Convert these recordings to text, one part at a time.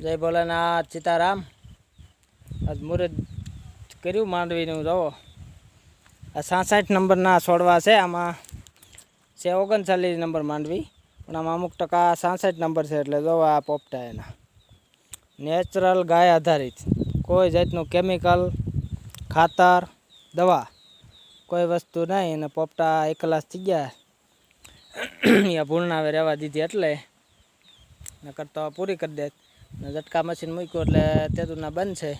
જય ભોલેનાથ, સીતારામ. આજ મુહૂર્ત કર્યું માંડવીનું જુઓ આ સાસઠ નંબરના છોડવા છે, આમાં છે ઓગણચાલીસ નંબર માંડવી, પણ આમાં અમુક ટકા સાસઠ નંબર છે, એટલે જો આ પોપટા એના. નેચરલ ગાય આધારિત. કોઈ જાતનું કેમિકલ, ખાતર, દવા, કોઈ વસ્તુ નહીં, અને પોપટા એકલાસ થઈ ગયા. એ ભૂલનાવે રહેવા દીધી એટલે. નકર તો પૂરી કરી દે. ઝટકા મશીન મૂક્યું એટલે તેદુના બંધ છે.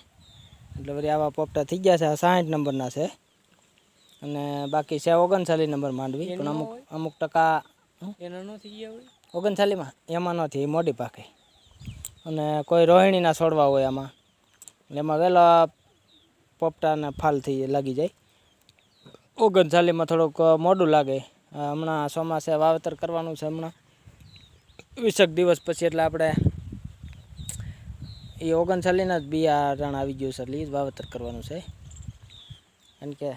એટલે વળી આવા પોપટા થઈ ગયા છે. આ સાહીઠ નંબરના છે. અને બાકી છે ઓગણચાલીસ નંબર માંડવી. પણ અમુક અમુક ટકા ઓગણચાલીસમાં? એમાં નથી એ મોડી પાકે. અને કોઈ રોહિણીના છોડવા હોય આમાં. એટલે એમાં વહેલા પોપટાને ફાલ થઈ લાગી જાય. ઓગણચાલીસમાં થોડુંક મોડું લાગે. હમણાં ચોમાસે વાવેતર કરવાનું છે હમણાં. વીસેક દિવસ પછી એટલે આપણે એ ઓગણસાલીના જ બિયારણ આવી ગયું છે એટલે એ જ વાવેતર કરવાનું છે. કારણ કે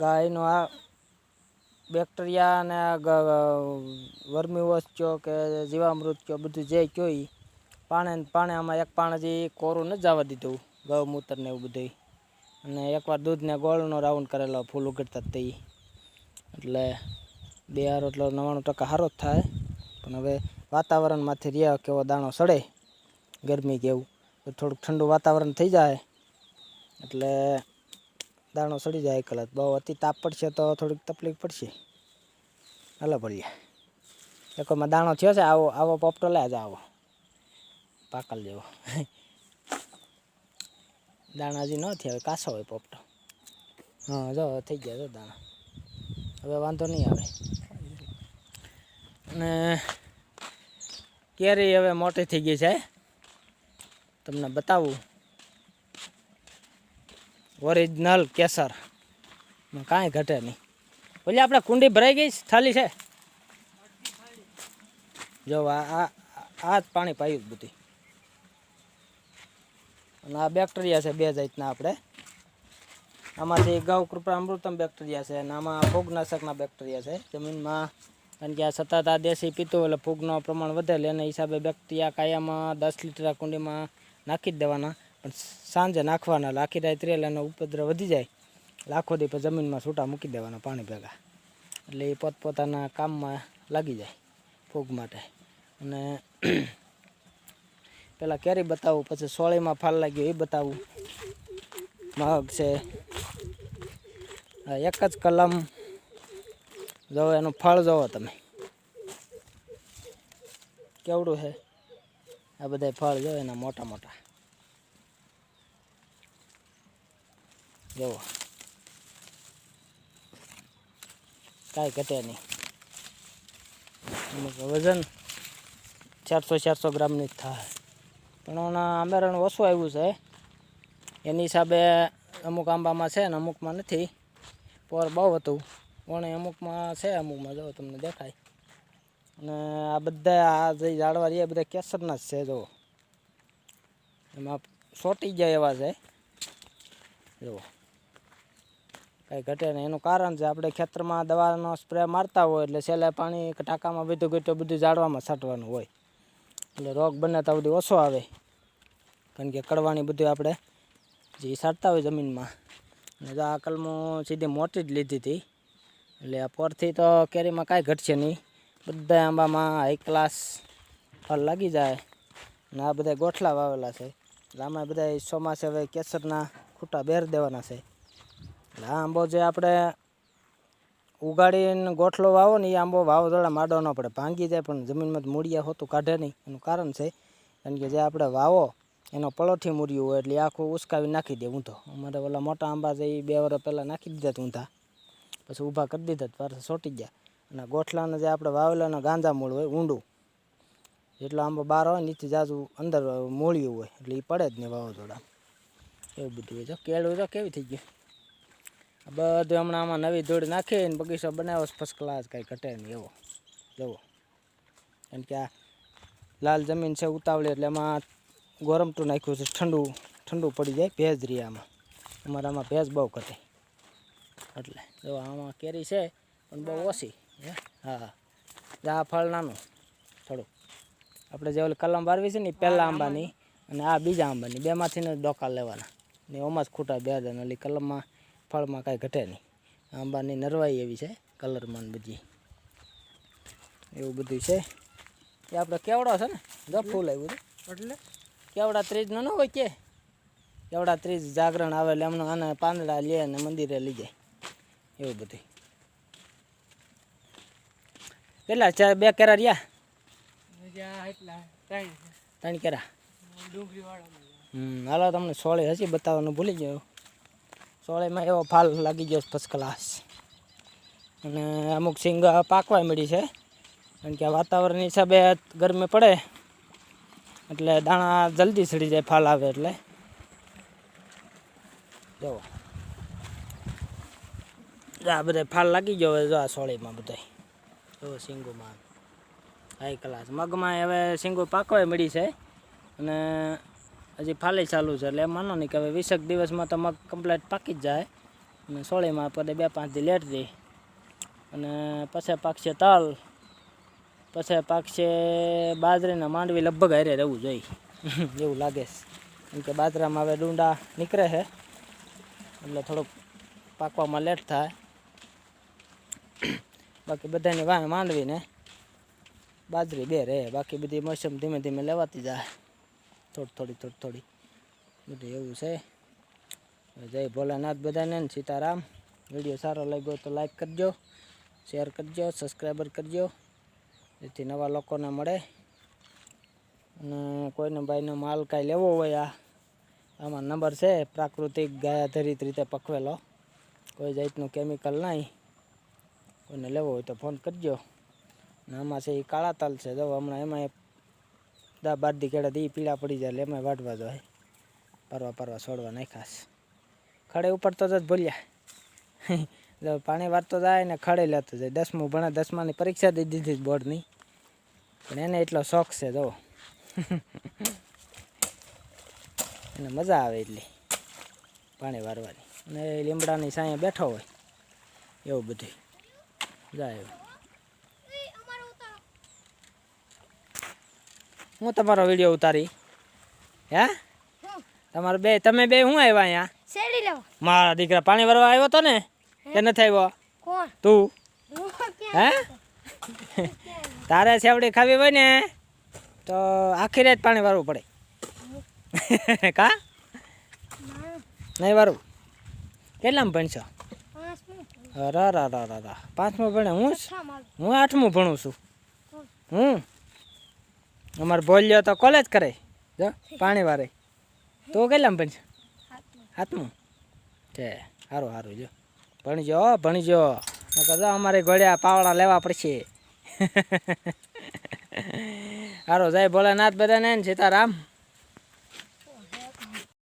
ગાયનું આ બેક્ટેરિયા અને વર્મી કયો કે જીવામૃત કયો, બધું જે કયો એ પાણે પાણે આમાં એક પાણે જે કોરું નથી જવા દીધું ગૌમૂત્ર ને એવું બધું અને એકવાર દૂધને ગોળનો રાઉન્ડ કરેલો, ફૂલ ઉગડતા તે એટલે બે હારો એટલો નવ્વાણું ટકા સારો જ થાય. પણ હવે વાતાવરણમાંથી રહ્યા કેવો દાણો સડે ગરમી કે એવું. થોડુંક ઠંડુ વાતાવરણ થઈ જાય. એટલે દાણો સડી જાય કલાક. બહુ અતિ તાપ પડશે તો થોડીક તકલીફ પડશે. હાલો ભળીએ એકોમાં દાણો થયો છે, આવો આવો પોપટો લે જ આવો. પાકલ જેવો. દાણા હજી ન થયા હોય, કાસો હોય પોપટો. હા, જો, થઈ ગયા જો દાણા. હવે વાંધો નહીં આવે. અને કેરી હવે મોટી થઈ ગઈ છે? તમને બતાવું. ઓરિજિનલ કેસર. કાંઈ ઘટે નહીં. ઓલી આપણે કુંડી ભરાઈ ગઈ? ખાલી છે? જો, આ આ જ પાણી પાયું બધી અને આ બેક્ટેરિયા છે બે જાતના આપણે. આમાંથી ગૌ, કૃપા, અમૃતમ બેક્ટેરિયા છે અને આમાં ફૂગનાશકના બેક્ટેરિયા છે. જમીનમાં કારણ કે આ સતત આ દેશી પીતું એટલે ફૂગનું પ્રમાણ વધે એટલે એના હિસાબે બેક્ટેરિયા કાયામાં દસ લીટર કુંડીમાં નાખી જ દેવાના. પણ સાંજે નાખવાના, લાખી રાય ત્રેલાનો ઉપદ્રવ વધી જાય. લાખો દી જમીનમાં છૂટા મૂકી દેવાના પાણી ભેગા. એટલે એ પોતપોતાના કામમાં લાગી જાય ફૂગ માટે. અને પેલા કેરી બતાવું, પછી સોળીમાં ફાલ લાગ્યો, એ બતાવું. મગ છે. એક જ કલમ જવો, એનું ફળ જોવો તમે. કેવડું છે? આ બધા ફળ જો એના મોટા મોટા. જુઓ. કાંઈ ઘટે નહીં. વજન ચારસો ચારસો ગ્રામની જ થાય. પણ આંબેરણ ઓછું આવ્યું છે. એની હિસાબે અમુક આંબામાં છે ને અમુકમાં નથી. પોર બહુ હતું. પણ અમુકમાં છે અમુકમાં, જો તમને દેખાય. અને આ બધા, આ જે ઝાડવા રહ્યા બધા કેસરના જ છે જો એમાં સોટી જાય એવા છે. જુઓ. કાંઈ ઘટે નહીં. એનું કારણ છે આપણે ખેતરમાં દવાનો સ્પ્રે મારતા હોય એટલે છેલ્લે પાણી ટાંકામાં બધું ઘટ્યું બધું ઝાડવામાં છાંટવાનું હોય. એટલે રોગ બને તો બધું ઓછો આવે. કારણ કે કડવાની બધું આપણે જે છાંટતા હોય જમીનમાં. અને આ કલમો સીધી મોટી જ લીધી હતી. એટલે આ પોરથી તો કેરીમાં કાંઈ ઘટશે નહીં. બધા આંબામાં હાઈ ક્લાસ ફળ લાગી જાય અને આ બધા ગોઠલા વાવેલા છે. એટલે આમાં બધા ચોમાસે હવે કેસરના ખૂટા બેર દેવાના છે. એટલે આ આંબો જે આપણે ઉગાડીને ગોઠલો વાવો ને એ આંબો વાવો થોડા માડો ન પડે. ભાંગી જાય પણ જમીનમાં મૂળિયા હોતું કાઢે નહીં. એનું કારણ છે કારણ કે જે આપણે વાવો એનો પલોઠી મૂર્યું હોય એટલે આખું ઉસકાવી નાખી દે ઊંધો. અમારે ઓલા મોટા આંબા છે એ બે વર્ષ પહેલાં નાખી દીધા ઊંધા. પછી ઊભા કરી દીધા પાછા સોટી ગયા. અને ગોઠલાના જે આપણે વાવેલાના ગાંજા મૂળ હોય, ઊંડું, જેટલો આંબો બહાર હોય નીચે જાજુ અંદર મૂળ્યું હોય, એટલે એ પડે જ નહીં વાવાઝોડા. એવું બધું હોય જો કેળું જો કેવી થઈ ગયું? આ બધું હમણાં આમાં નવી ધૂળ નાખીને બગીચો બનાવ્યો ફર્સ્ટ ક્લાસ કાંઈ ઘટે નહીં એવો. જવો કારણ કે આ લાલ જમીન છે ઉતાવળી, એટલે એમાં ગોરમટું નાખ્યું છે. ઠંડુ ઠંડુ પડી જાય, ભેજ રહી આમાં. અમારે આમાં ભેજ બહુ ઘટે. એટલે જો આમાં કેરી છે, પણ બહુ ઓછી. હે? આ ફળ નાનું. થોડુંક આપણે જે ઓલી કલમ વારવી છે ને એ પહેલા આંબાની અને આ બીજા આંબાની. બેમાંથી ને ડોકા લેવાના. ને ઓમાં જ ખૂટા બે હજાર ઓલી કલમમાં ફળમાં કાંઈ ઘટે નહીં. આંબાની નરવાઈ એવી છે કલરમાં બધી. એવું બધું છે. એ આપણે કેવડો છે ને? જો ફૂલ આવ્યું એટલે? કેવડા ત્રીજનો ન હોય કે? કેવડા ત્રીજ જાગરણ આવે એટલે એમનો આને પાંદડા લે અને મંદિરે લઈ જાય. એવું બધું કેટલા? ચાર બે કેરા રહ્યા? ત્રણ. કેરા. હમ હાલો તમને સોળે હજી બતાવવાનું ભૂલી ગયો. સોળેમાં એવો ફાલ લાગી ગયો ફર્સ્ટ ક્લાસ અને અમુક સિંગ પાકવા મળી છે. કારણ કે આ વાતાવરણ હિસાબે ગરમી પડે. એટલે દાણા જલ્દી સડી જાય ફાલ આવે એટલે. જો. આ બધા ફાલ લાગી ગયો હવે જો આ સોળીમાં બધા જો સિંગોમાં હાઈ ક્લાસ મગમાં હવે સિંગો પાકવાય મળી છે. અને હજી ફાલી ચાલુ છે. એટલે એમ માનો નહીં કે હવે વીસેક દિવસમાં તો મગ કમ્પ્લેટ પાકી જ જાય. અને સોળીમાં પદે બે પાંચ દી લેટ દે. અને પછી પાકશે તલ. પછી પાકશે બાજરીના માંડવી. લગભગ હારે રહેવું જોઈએ. એવું લાગે છે. કેમ કે બાજરામાં હવે ડુંડા નીકળે છે. એટલે થોડુંક પાકવામાં લેટ થાય. બાકી બધાની વાહ માંડવી ને બાજરી બે રહે. બાકી બધી મોસમ ધીમે ધીમે લેવાતી જાય. થોડી થોડી થોડી થોડી. બધું એવું છે. જય ભોલાનાથ બધાને ને સીતારામ. વીડિયો સારો લાગ્યો તો લાઈક કરજો શેર કરજો સબસ્ક્રાઈબર કરજો. જેથી નવા લોકોને મળે. અને કોઈને ભાઈનો માલ કાંઈ લેવો હોય આ, આમાં નંબર છે, પ્રાકૃતિક ગાયાધરિત રીતે પકવેલો. કોઈ જાતનું કેમિકલ નહીં. કોઈને લેવો હોય તો ફોન કરજો. અને આમાં છે એ કાળા તલ છે. જો હમણાં એમાં દા બારથી કેળા દી પીળા પડી જાય એટલે એમાં વાટવા જોઈએ પરવા પરવા છોડવા નાખાસ ખડે ઉપર તો જ ભૂલ્યા. જો પાણી વારતો જાય ને ખડે લેતો જાય. દસમું ભણે દસમાની પરીક્ષા દઈ દીધી બોર્ડની. પણ એને એટલો શોખ છે, જો. એને મજા આવે એટલી પાણી વારવાની. અને લીમડાની સાંયે બેઠો હોય. એવું બધું જાય. હું તમારો વીડિયો ઉતારી? હે? તમારો બે તમે બે હું આવ્યા અહીંયા? લેવા. મારા દીકરા પાણી ભરવા આવ્યો તો ને કે નથી આવ્યો? કોણ? તું? હે તારે સેવડી ખાવી હોય ને તો આખી રાત પાણી વારવું પડે. કા? નહીં વારું કેટલામાં ભણશો? રા રા રા રા રા પાંચમું ભણે હું હું આઠમું ભણું છું. હું? અમારે બોલ્યો તો કોલેજ કરે. જો પાણી વારે. તું કેટલામાં ભણશો? હાથમું. છે સારું સારું જો. ભણજો ભણીજો. ભણજો નકર જો અમારે ઘોડ્યા પાવડા લેવા પડશે. સારું જય ભોલેનાથ બધાને સીતારામ